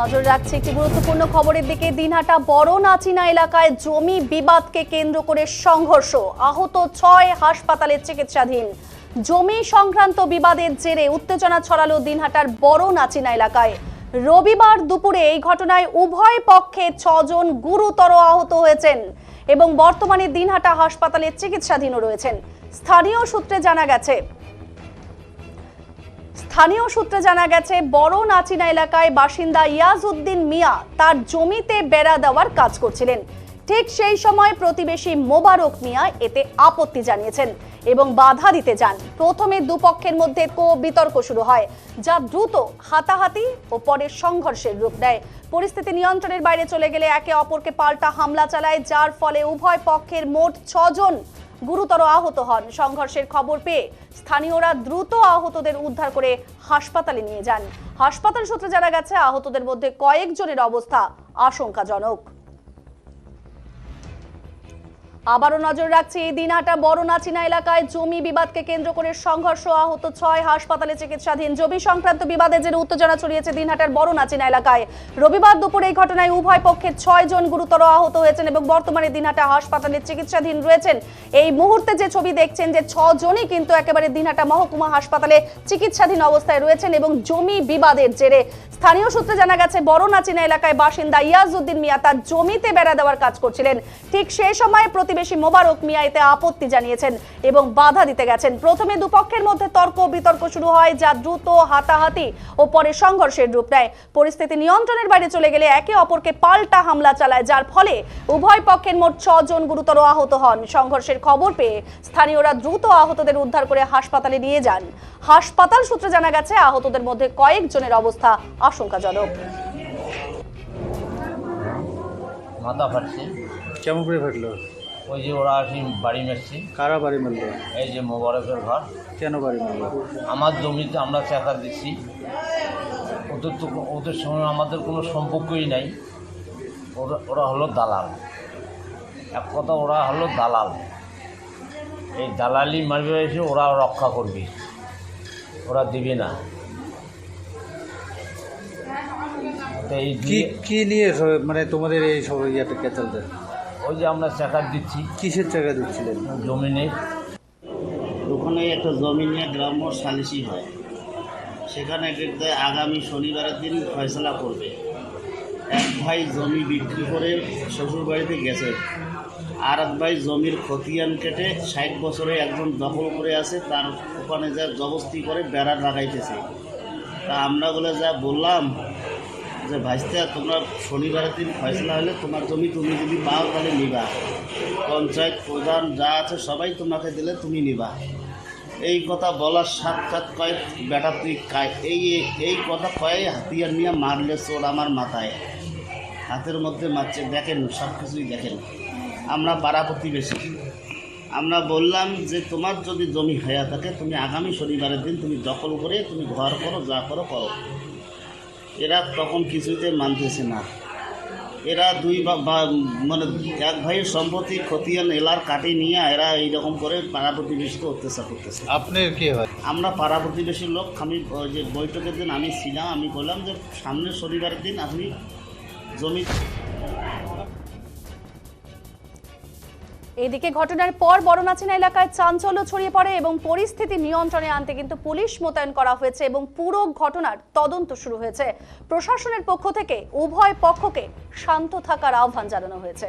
নজর রাখছে একটি গুরুত্বপূর্ণ খবরের দিকে। দিনহাটা বড় নাচিনা এলাকায় জমি বিবাদকে কেন্দ্র করে সংঘর্ষ। আহত ছয় হাসপাতালে চিকিৎসাধীন। জমি সংক্রান্ত বিবাদের জেরে উত্তেজনা ছড়ালো দিনহাটার বড় নাচিনা এলাকায়। রবিবার দুপুরে এই ঘটনায় উভয় পক্ষে ছজন গুরুতর আহত হয়েছেন এবং বর্তমানে দিনহাটা হাসপাতালে চিকিৎসাধীনও রয়েছেন। স্থানীয় সূত্রে জানা গেছে স্থানীয় সূত্রে জানা গেছে, বড় নাচিনা এলাকায় বাসিন্দা ইয়াজউদ্দিন মিয়া তার জমিতে বেড়া দেওয়ার কাজ করছিলেন। ঠিক সেই সময় প্রতিবেশী মোবারক মিয়া এতে আপত্তি জানিয়েছেন এবং বাধা দিতে যান। প্রথমে দুপক্ষের মধ্যে কো বিতর্ক শুরু হয়, যা দ্রুত হাতাহাতি ও পরে সংঘর্ষের রূপ নেয় পরিস্থিতি নিয়ন্ত্রণের বাইরে চলে গেলে একে অপরকে পাল্টা হামলা চালায়, যার ফলে উভয় পক্ষের মোট ছজন গুরুতর আহত হন। সংঘর্ষের খবর পেয়ে স্থানীয়রা দ্রুত আহতদের উদ্ধার করে হাসপাতালে নিয়ে যান। হাসপাতাল সূত্রে জানা গেছে, আহতদের মধ্যে কয়েকজনের অবস্থা আশঙ্কাজনক। আবারও নজর রাখছি দিনহাটা বড় নাচিনা এলাকায় জমি বিবাদকে কেন্দ্র করে সংঘর্ষ, আহত ছয় হাসপাতালে চিকিৎসাধীন জমি সংক্রান্ত বিবাদে জেরে উত্তেজনা ছড়িয়েছে দিনহাটার বড় নাচিনা এলাকায়। রবিবার দুপুরে এই ঘটনায় উভয় পক্ষে ছয় জন গুরুতর আহত হয়েছেন এবং বর্তমানে দিনহাটা হাসপাতালে চিকিৎসাধীন রয়েছেন। এই মুহূর্তে যে ছবি দেখছেন যে ছজনই কিন্তু একেবারে দিনহাটা মহকুমা হাসপাতালে চিকিৎসাধীন অবস্থায় রয়েছেন এবং জমি বিবাদের জেরে। স্থানীয় সূত্রে জানা গেছে, বড় নাচিনা এলাকায় বাসিন্দা ইয়াজউদ্দিন মিয়া তার জমিতে বেড়া দেওয়ার কাজ করছিলেন। ঠিক সেই সময় প্রতিবেশী মোবারক মিয়া এতে আপত্তি জানিয়েছেন এবং বাধা দিতে গেছেন। প্রথমে দুপক্ষের মধ্যে তর্ক বিতর্ক শুরু হয় যা দ্রুত হাতাহাতি ও পরে সংঘর্ষের রূপ নেয়। পরিস্থিতি নিয়ন্ত্রণের বাইরে চলে গেলে একে অপরকে পাল্টা হামলা চালায় যার ফলে উভয় পক্ষের মোট ছজন গুরুতর আহত হন। সংঘর্ষের খবর পেয়ে স্থানীয়রা দ্রুত আহতদের উদ্ধার করে হাসপাতালে নিয়ে যান। হাসপাতাল সূত্রে জানা গেছে আহতদের মধ্যে কয়েকজনের অবস্থা আশঙ্কাজনক। মাথা ফাটছে। কেমন করে ফাটলো? ওই যে ওরা আসি বাড়ি মারছে কারা বাড়ি মারলো এই যে মোবারকের ঘর। কেন বাড়ি মারলো আমার জমিতে আমরা চাকা দিচ্ছি। ওদের তো ওদের সঙ্গে আমাদের কোনো সম্পর্কই নাই। ওরা ওরা হলো দালাল। এক কথা ওরা হলো দালাল। এই দালালি মারবে এসে ওরা রক্ষা করবে। ওরা দিবে না। তো এই কি নিয়ে মানে তোমাদের এই সব ইয়েটা চলতে ওই যে আমরা চাকা দিচ্ছি। কিসের টাকা দিচ্ছিলেন? জমিনে ওখানে একটা জমি নিয়ে গ্রাম্য সালিসি হয়। সেখানে দেখতে আগামী শনিবারের দিন ফয়সলা করবে। এক ভাই জমি বিক্রি করে শ্বশুর বাড়িতে গেছে। আর এক ভাই জমির খতিয়ান কেটে ষাট বছরে একজন দখল করে আছে তার ওখানে যা জবস্তি করে বেড়া লাগাইতেছে। তা আমরা বলে যা বললাম যে ভাইস্তা, তোমরা শনিবারের দিন ফয়সলা হলে তোমার জমি তুমি যদি পাও তাহলে নিবা। পঞ্চায়েত প্রধান যা আছে সবাই তোমাকে দিলে তুমি নিবা। এই কথা বলার সাত কয়েক বেটা তুই কায়, এই এই কথা কয়ে হাতিয়ার নিয়ে মারলে চোর আমার মাথায়। হাতের মধ্যে মারছে, দেখেন সব কিছুই দেখেন। আমরা পাড়া প্রতিবেশী। আমরা বললাম যে তোমার যদি জমি হয়ে থাকে, তুমি আগামী শনিবারের দিন তুমি দখল করে তুমি ঘর করো, যা করো করো। এরা তখন কিছুতে মানতেছে না। এরা দুই মানে এক ভাইয়ের সম্পত্তি খতিয়ান এলার কাটে নিয়ে এরা এইরকম করে পাড়া প্রতিবেশীকে অত্যাচার করতেছে। আপনার কি হয়? আমরা পাড়া প্রতিবেশীর লোক আমি যে বৈঠকের দিন আমি ছিলাম আমি বললাম যে সামনের শনিবারের দিন আপনি জমি এদিকে ঘটনার পর বড়নাচিনা এলাকায় চাঞ্চল্য ছড়িয়ে পড়ে এবং পরিস্থিতি নিয়ন্ত্রণে আনতে কিন্তু পুলিশ মোতায়েন করা হয়েছে এবং পুরো ঘটনার তদন্ত শুরু হয়েছে। প্রশাসনের পক্ষ থেকে উভয় পক্ষকে শান্ত থাকার আহ্বান জানানো হয়েছে।